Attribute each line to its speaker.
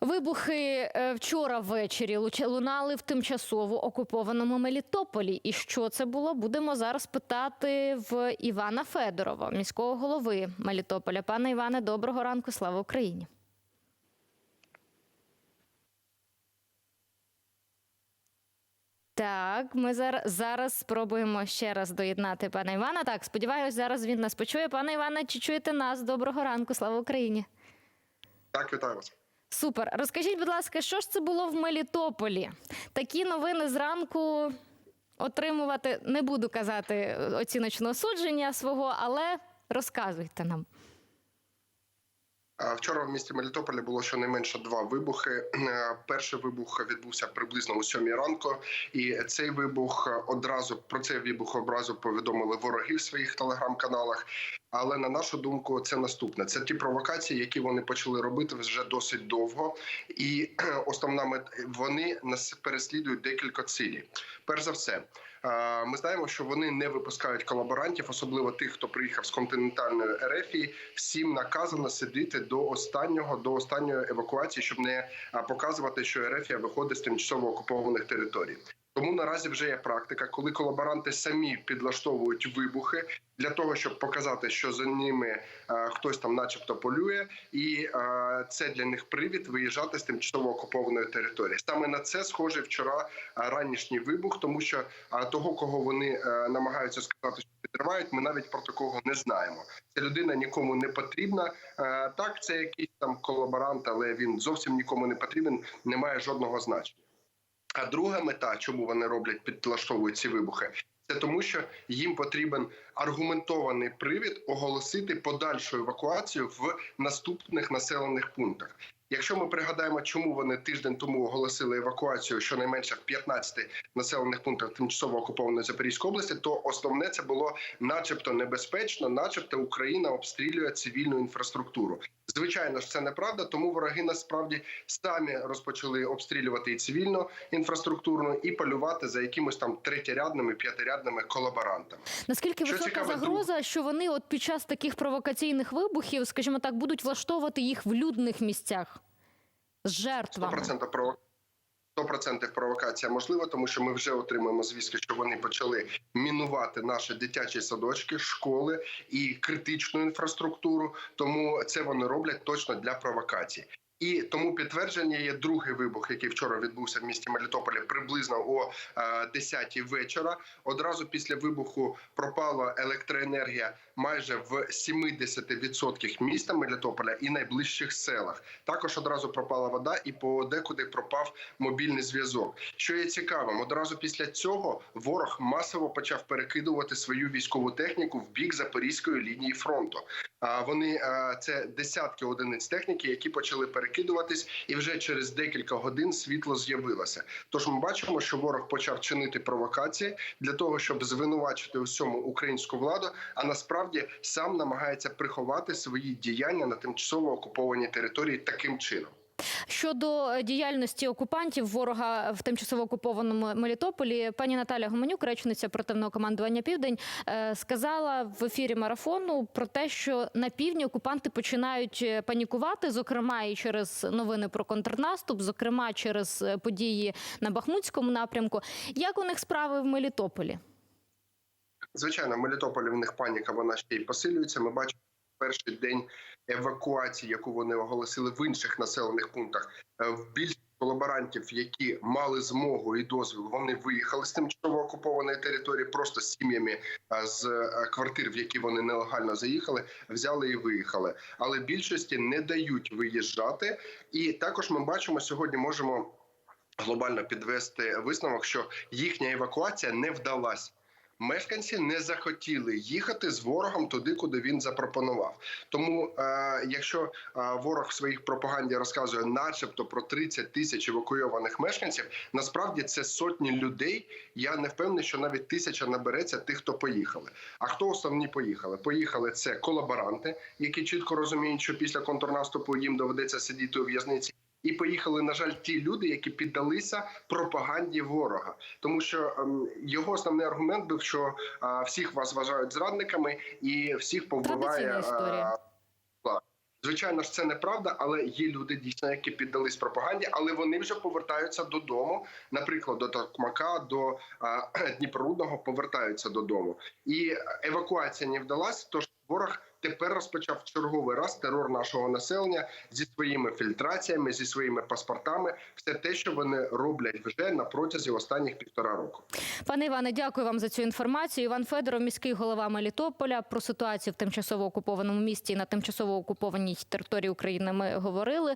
Speaker 1: Вибухи е, вчора ввечері лунали в тимчасово окупованому Мелітополі. І що це було? Будемо зараз питати в Івана Федорова, міського голови Мелітополя. Пане Іване, доброго ранку. Слава Україні. Так, ми зараз, зараз спробуємо ще раз доєднати пана Івана. Так, сподіваюся, зараз він нас почує. Пане Іване, чи чуєте нас? Доброго ранку, слава Україні.
Speaker 2: Так, вітаю вас.
Speaker 1: Супер. Розкажіть, будь ласка, що ж це було в Мелітополі? Такі новини зранку отримувати не буду казати оціночного судження свого, але розказуйте нам.
Speaker 2: Вчора в місті Мелітополі було щонайменше два вибухи. Е, Перший вибух відбувся приблизно о сьомій ранку, і цей вибух одразу про цей вибух одразу повідомили вороги в своїх телеграм-каналах. Але на нашу думку, це наступне. Це ті провокації, які вони почали робити вже досить довго, і основна мет вони нас переслідують декілька цілей. Перш за все, ми знаємо, що вони не випускають колаборантів, особливо тих, хто приїхав з континентальної Ерефії. Всім наказано сидіти до останнього, до останньої евакуації, щоб не показувати, що Ерефія виходить з тимчасово окупованих територій. Тому наразі вже є практика, коли колаборанти самі підлаштовують вибухи для того, щоб показати, що за ними е, хтось там, начебто, полює, і е, це для них привід виїжджати з тимчасово окупованої території. Саме на це схожий вчора е, ранішній вибух, тому що того, кого вони намагаються сказати, що підривають, ми навіть про такого не знаємо. Ця людина нікому не потрібна. Так, це якийсь там колаборант, але він зовсім нікому не потрібен, не має жодного значення. А друга мета, чому вони роблять підлаштовують ці вибухи, це тому, що їм потрібен аргументований привід оголосити подальшу евакуацію в наступних населених пунктах. Якщо ми пригадаємо, чому вони тиждень тому оголосили евакуацію щонайменше в 15 населених пунктах тимчасово окупованої Запорізької області, то основне це було, начебто, небезпечно, начебто Україна обстрілює цивільну інфраструктуру. Звичайно ж, це неправда, тому вороги насправді самі розпочали обстрілювати і цивільну інфраструктурну і полювати за якимось там третєрядними, п'ятирядними колаборантами.
Speaker 1: Наскільки
Speaker 2: Що
Speaker 1: висока
Speaker 2: загроза,
Speaker 1: загроза, що вони от під час таких провокаційних вибухів, скажімо так, будуть влаштовувати їх в людних місцях з жертвами?
Speaker 2: 100% про 100% провокація можлива, тому що ми вже отримуємо звістки, що вони почали мінувати наші дитячі садочки, школи і критичну інфраструктуру. Тому це вони роблять точно для провокації. І тому підтвердження є другий вибух, який вчора відбувся в місті Мелітополі, приблизно о 10 вечора. Одразу після вибуху пропала електроенергія майже в 70% міста Мелітополя і найближчих селах. Також одразу пропала вода, і подекуди пропав мобільний зв'язок. Що є цікавим, одразу після цього ворог масово почав перекидувати свою військову техніку в бік запорізької лінії фронту. Вони це десятки одиниць техніки, які почали перекидуватись, і вже через декілька годин світло з'явилося. Тож ми бачимо, що ворог почав чинити провокації для того, щоб звинувачити усьому українську владу, а насправді сам намагається приховати свої діяння на тимчасово окупованій території таким чином.
Speaker 1: Щодо е, діяльності окупантів ворога в тимчасово окупованому Мелітополі, пані Наталя Гуменюк, речниця оперативного командування Південь, е, сказала в ефірі марафону про те, що на півдні окупанти починають е, панікувати, зокрема і через новини про контрнаступ, зокрема через події на Бахмутському напрямку. Як у них справи в Мелітополі?
Speaker 2: Звичайно, в Мелітополі в них паніка вона ще й посилюється. Ми бачимо перший день евакуації, яку вони оголосили в інших населених пунктах. Е, В більшість колаборантів, які мали змогу і дозвіл, вони виїхали з тимчасово окупованої території, просто сім'ями е, з е, квартир, в які вони нелегально заїхали, взяли і виїхали. Але більшості не дають виїжджати. І також ми бачимо сьогодні, можемо глобально підвести висновок, що їхня евакуація не вдалась. Мешканці не захотіли їхати з ворогом туди, куди він запропонував. Тому, е, якщо е, ворог в своїх пропаганді розказує, начебто про 30 тисяч евакуйованих мешканців, насправді це сотні людей. Я не впевнений, що навіть тисяча набереться тих, хто поїхали. А хто основні поїхали? Поїхали це колаборанти, які чітко розуміють, що після контрнаступу їм доведеться сидіти у в'язниці. І поїхали, на жаль, ті люди, які піддалися пропаганді ворога, тому що ем, його основний аргумент був, що е, всіх вас вважають зрадниками і всіх повбиває.
Speaker 1: Історія.
Speaker 2: е. Звичайно ж, це неправда, але є люди дійсно, які піддались пропаганді, але вони вже повертаються додому. Наприклад, до Токмака, до а, Дніпрорудного повертаються додому, і евакуація не вдалася. Тож ворог тепер розпочав черговий раз терор нашого населення зі своїми фільтраціями, зі своїми паспортами. Все те, що вони роблять вже на протязі останніх півтора року.
Speaker 1: Пане Іване, дякую вам за цю інформацію. Іван Федоров, міський голова Мелітополя. Про ситуацію в тимчасово окупованому місті на тимчасово окупованій території України ми говорили.